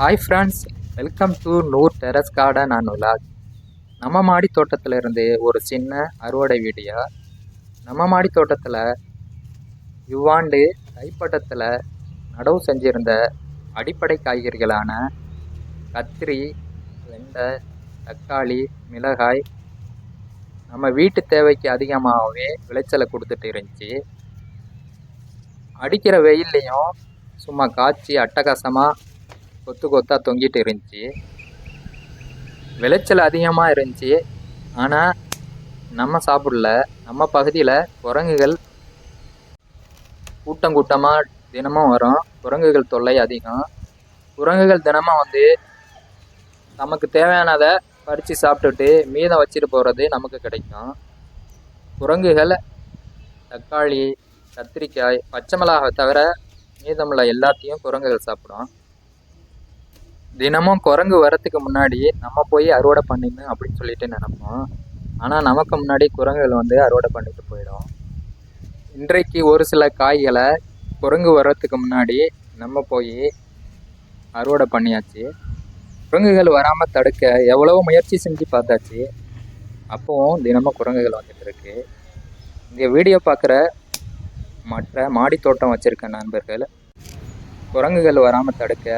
Hi friends welcome to Noor terrace garden and vlog நம்ம மாடி தோட்டத்தில் இருந்து ஒரு சின்ன அறுவடை வீடியோ. நம்ம மாடி தோட்டத்தில் இவ்வாண்டு தைப்பட்டத்தில் நடவு செஞ்சிருந்த அடிப்படை காய்கறிகளான கத்திரி வெண்டை தக்காளி மிளகாய் நம்ம வீட்டு தேவைக்கு அதிகமாகவே விளைச்சலை கொடுத்துட்டு இருந்துச்சு. அடிக்கிற வெயில்லையும் சும்மா காய்ச்சி அட்டகாசமாக கொத்து கொத்தாக தொங்கிட்டு இருந்துச்சு. விளைச்சல் அதிகமாக இருந்துச்சு. ஆனால் நம்ம சாப்பிடல. நம்ம பகுதியில் குரங்குகள் கூட்டம் கூட்டமாக தினமும் வரும். குரங்குகள் தொல்லை அதிகம். குரங்குகள் தினமும் வந்து நமக்கு தேவையானதை பறித்து சாப்பிட்டுட்டு மீதம் வச்சுட்டு போகிறது நமக்கு கிடைக்கும். குரங்குகள் தக்காளி கத்திரிக்காய் பச்சை மிளகாவை தவிர மீதமுள்ள எல்லாத்தையும் குரங்குகள் சாப்பிடும். தினமும் குரங்கு வரத்துக்கு முன்னாடி நம்ம போய் அறுவடை பண்ணிடணும் அப்படின்னு சொல்லிட்டு நினைப்போம். ஆனால் நமக்கு முன்னாடி குரங்குகள் வந்து அறுவடை பண்ணிட்டு போயிடும். இன்றைக்கு ஒரு சில காய்களை குரங்கு வர்றதுக்கு முன்னாடி நம்ம போய் அறுவடை பண்ணியாச்சு. குரங்குகள் வராமல் தடுக்க எவ்வளவோ முயற்சி செஞ்சு பார்த்தாச்சு. அப்போவும் தினமும் குரங்குகள் வந்துட்டு இருக்கு. இந்த வீடியோ பார்க்குற மற்ற மாடி தோட்டம் வச்சுருக்க நண்பர்கள் குரங்குகள் வராமல் தடுக்க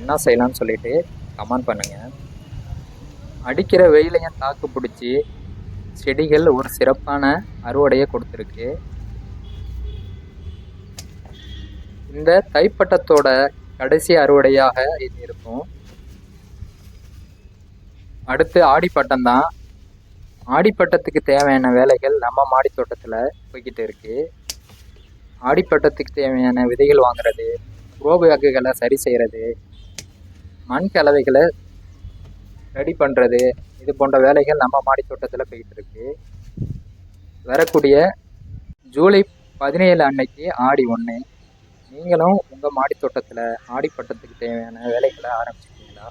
என்ன செய்யலாம்னு சொல்லிட்டு கமெண்ட் பண்ணுங்கள் அடிக்கிற வெயிலையும் தாக்கு பிடிச்சி செடிகள் ஒரு சிறப்பான அறுவடையை கொடுத்துருக்கு. இந்த தைப்பட்டத்தோட கடைசி அறுவடையாக இது இருக்கும். அடுத்து ஆடிப்பட்டம் தான். ஆடிப்பட்டத்துக்கு தேவையான வேலைகள் நம்ம மாடி தோட்டத்தில் போய்கிட்டு இருக்கு. ஆடிப்பட்டத்துக்கு தேவையான விதைகள் வாங்குறது ரோபகங்களை சரி செய்கிறது மண் கலவைகளை ரெடி பண்ணுறது இது போன்ற வேலைகள் நம்ம மாடி தோட்டத்தில் போயிட்டுருக்கு வரக்கூடிய ஜூலை பதினேழு அன்னைக்கு ஆடி ஒன்று நீங்களும் உங்கள் மாடி தோட்டத்தில் ஆடிப்பட்டத்துக்கு தேவையான வேலைகளை ஆரம்பிச்சிருக்கீங்களா